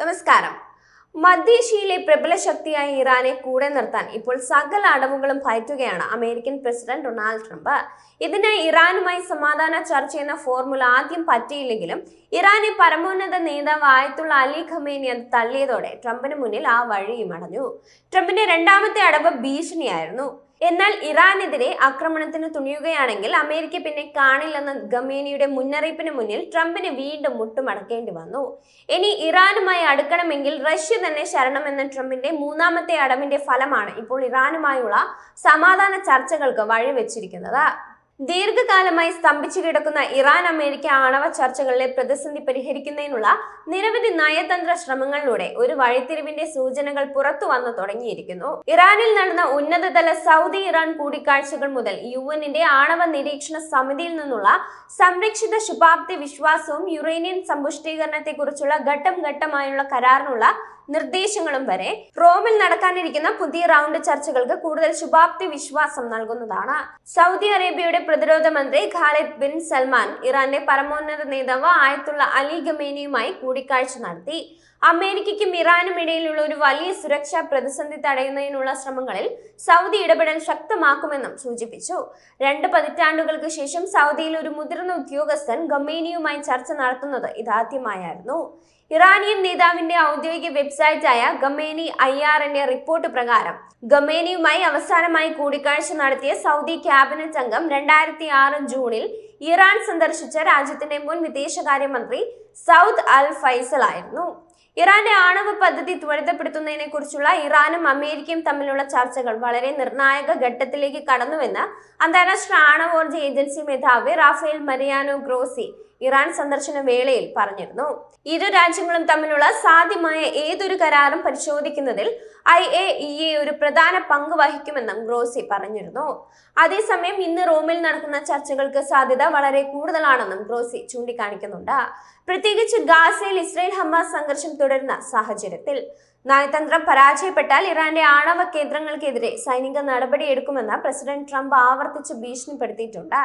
നമസ്കാരം. മധ്യേഷ്യയിലെ പ്രബല ശക്തിയായ ഇറാനെ കൂടെ നിർത്താൻ ഇപ്പോൾ സകല അടവുകളും പയറ്റുകയാണ് അമേരിക്കൻ പ്രസിഡന്റ് ഡൊണാൾഡ് ട്രംപ്. ഇതിനായി ഇറാനുമായി സമാധാന ചർച്ച എന്ന ഫോർമുല ആദ്യം പറ്റിയില്ലെങ്കിലും ഇറാനെ പരമോന്നത നേതാവ് ആയത്തുള്ള അലി ഖമേനി അത് തള്ളിയതോടെ ട്രംപിന് മുന്നിൽ ആ വഴിയും അടഞ്ഞു. ട്രംപിന്റെ രണ്ടാമത്തെ അടവ് ഭീഷണിയായിരുന്നു. എന്നാൽ ഇറാനെതിരെ ആക്രമണത്തിന് തുണിയുകയാണെങ്കിൽ അമേരിക്ക പിന്നെ കാണില്ലെന്ന ഗമേനിയുടെ മുന്നറിയിപ്പിന് മുന്നിൽ ട്രംപിന് വീണ്ടും മുട്ടുമടക്കേണ്ടി വന്നു. ഇനി ഇറാനുമായി അടുക്കണമെങ്കിൽ റഷ്യ തന്നെ ശരണമെന്ന ട്രംപിന്റെ മൂന്നാമത്തെ അടവിന്റെ ഫലമാണ് ഇപ്പോൾ ഇറാനുമായുള്ള സമാധാന ചർച്ചകൾക്ക് വഴിവെച്ചിരിക്കുന്നത്. ദീർഘകാലമായി സ്തംഭിച്ചു കിടക്കുന്ന ഇറാൻ അമേരിക്ക ആണവ ചർച്ചകളിലെ പ്രതിസന്ധി പരിഹരിക്കുന്നതിനുള്ള നിരവധി നയതന്ത്ര ശ്രമങ്ങളിലൂടെ ഒരു വഴിത്തിരിവിന്റെ സൂചനകൾ പുറത്തു വന്നു തുടങ്ങിയിരിക്കുന്നു. ഇറാനിൽ നടന്ന ഉന്നതതല സൗദി ഇറാൻ കൂടിക്കാഴ്ചകൾ മുതൽ യു എന്നിന്റെ ആണവ നിരീക്ഷണ സമിതിയിൽ നിന്നുള്ള സംരക്ഷിത ശുഭാപ്തി വിശ്വാസവും യുറേനിയൻ സമ്പുഷ്ടീകരണത്തെക്കുറിച്ചുള്ള ഘട്ടം ഘട്ടമായുള്ള കരാറിനുള്ള നിർദ്ദേശങ്ങളും വരെ റോമിൽ നടക്കാനിരിക്കുന്ന പുതിയ റൗണ്ട് ചർച്ചകൾക്ക് കൂടുതൽ ശുഭാപ്തി വിശ്വാസം നൽകുന്നതാണ്. സൗദി അറേബ്യയുടെ പ്രതിരോധ മന്ത്രി ഖാലിദ് ബിൻ സൽമാൻ ഇറാന്റെ പരമോന്നത നേതാവ് ആയത്തുള്ള അലി ഗമേനിയുമായി കൂടിക്കാഴ്ച നടത്തി. അമേരിക്കയ്ക്കും ഇറാനും ഇടയിലുള്ള ഒരു വലിയ സുരക്ഷാ പ്രതിസന്ധി തടയുന്നതിനുള്ള ശ്രമങ്ങളിൽ സൗദി ഇടപെടൽ ശക്തമാക്കുമെന്നും സൂചിപ്പിച്ചു. രണ്ട് പതിറ്റാണ്ടുകൾക്ക് ശേഷം സൗദിയിൽ ഒരു മുതിർന്ന ഉദ്യോഗസ്ഥൻ ഗമേനിയുമായി ചർച്ച നടത്തുന്നത് ഇതാദ്യമായായിരുന്നു. ഇറാനിയൻ നേതാവിന്റെ ഔദ്യോഗിക വെബ്സൈറ്റായ ഗമേനി ഐ ആറിന്റെ റിപ്പോർട്ട് പ്രകാരം ഗമേനിയുമായി അവസാനമായി കൂടിക്കാഴ്ച നടത്തിയ സൗദി ക്യാബിനറ്റ് അംഗം രണ്ടായിരത്തി ആറ് ജൂണിൽ ഇറാൻ സന്ദർശിച്ച രാജ്യത്തിന്റെ മുൻ വിദേശകാര്യമന്ത്രി സൗദ് അൽ ഫൈസൽ ആയിരുന്നു. ഇറാന്റെ ആണവ പദ്ധതി ത്വരിതപ്പെടുത്തുന്നതിനെ കുറിച്ചുള്ള ഇറാനും അമേരിക്കയും തമ്മിലുള്ള ചർച്ചകൾ വളരെ നിർണായക ഘട്ടത്തിലേക്ക് കടന്നുവെന്ന് അന്താരാഷ്ട്ര ആണവോർജ ഏജൻസി മേധാവി റാഫേൽ മരിയാനോ ഗ്രോസി ഇറാൻ സന്ദർശന വേളയിൽ പറഞ്ഞിരുന്നു. ഇരു രാജ്യങ്ങളും തമ്മിലുള്ള സാധ്യമായ ഏതൊരു കരാറും പരിശോധിക്കുന്നതിൽ ഐ എ ഇ എ ഒരു പ്രധാന പങ്ക് വഹിക്കുമെന്നും ഗ്രോസി പറഞ്ഞിരുന്നു. അതേസമയം ഇന്ന് റോമിൽ നടക്കുന്ന ചർച്ചകൾക്ക് സാധ്യത വളരെ കൂടുതലാണെന്നും ഗ്രോസി ചൂണ്ടിക്കാണിക്കുന്നുണ്ട്. പ്രത്യേകിച്ച് ഗാസയിൽ ഇസ്രയേൽ ഹമാസ് സംഘർഷം തുടരുന്ന സാഹചര്യത്തിൽ നയതന്ത്രം പരാജയപ്പെട്ടാൽ ഇറാന്റെ ആണവ കേന്ദ്രങ്ങൾക്കെതിരെ സൈനിക നടപടിയെടുക്കുമെന്ന് പ്രസിഡന്റ് ട്രംപ് ആവർത്തിച്ച് ഭീഷണിപ്പെടുത്തിയിട്ടുണ്ട്.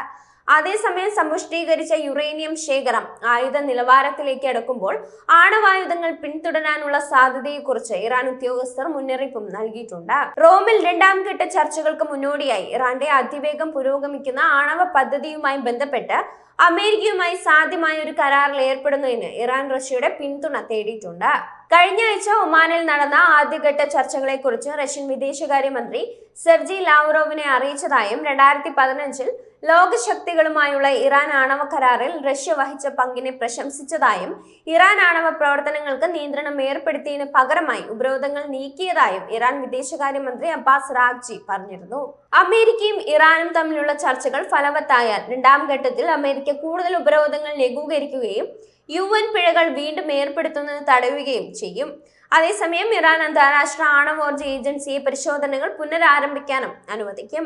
അതേസമയം സമ്പുഷ്ടീകരിച്ച യുറേനിയം ശേഖരം ആയുധ നിലവാരത്തിലേക്ക് അടുക്കുമ്പോൾ ആണവായുധങ്ങൾ പിന്തുടരാനുള്ള സാധ്യതയെക്കുറിച്ച് ഇറാൻ ഉദ്യോഗസ്ഥർ മുന്നറിയിപ്പും നൽകിയിട്ടുണ്ട്. റോമിൽ രണ്ടാം ഘട്ട ചർച്ചകൾക്ക് മുന്നോടിയായി ഇറാന്റെ അതിവേഗം പുരോഗമിക്കുന്ന ആണവ പദ്ധതിയുമായി ബന്ധപ്പെട്ട് അമേരിക്കയുമായി സാധ്യമായ ഒരു കരാറിൽ ഏർപ്പെടുന്നതിന് ഇറാൻ റഷ്യയുടെ പിന്തുണ തേടിയിട്ടുണ്ട്. കഴിഞ്ഞ ആഴ്ച ഒമാനിൽ നടന്ന ആദ്യഘട്ട ചർച്ചകളെക്കുറിച്ച് റഷ്യൻ വിദേശകാര്യമന്ത്രി സെർജി ലാവ്റോവിനെ അറിയിച്ചതായും രണ്ടായിരത്തി പതിനഞ്ചിൽ ലോകശക്തികളുമായുള്ള ഇറാൻ ആണവ കരാറിൽ റഷ്യ വഹിച്ച പങ്കിനെ പ്രശംസിച്ചതായും ഇറാൻ ആണവ പ്രവർത്തനങ്ങൾക്ക് നിയന്ത്രണം ഏർപ്പെടുത്തിയതിന് പകരമായി ഉപരോധങ്ങൾ നീക്കിയതായും ഇറാൻ വിദേശകാര്യമന്ത്രി അബ്ബാസ് റാഗ്ജി പറഞ്ഞിരുന്നു. അമേരിക്കയും ഇറാനും തമ്മിലുള്ള ചർച്ചകൾ ഫലവത്തായാൽ രണ്ടാം ഘട്ടത്തിൽ അമേരിക്ക കൂടുതൽ ഉപരോധങ്ങൾ ലഘൂകരിക്കുകയും യു എൻ പിഴകൾ വീണ്ടും ഏർപ്പെടുത്തുന്നത് തടയുകയും ചെയ്യും. അതേസമയം ഇറാൻ അന്താരാഷ്ട്ര ആണവോർജ ഏജൻസിയെ പരിശോധനകൾ പുനരാരംഭിക്കാനും അനുവദിക്കും.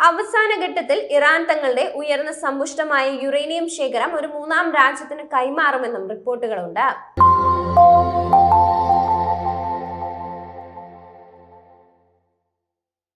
അവസാന ഘട്ടത്തിൽ ഇറാൻ തങ്ങളുടെ ഉയർന്ന സമ്പുഷ്ടമായ യുറേനിയം ശേഖരം ഒരു മൂന്നാം രാജ്യത്തിന് കൈമാറുമെന്നും റിപ്പോർട്ടുകളുണ്ട്.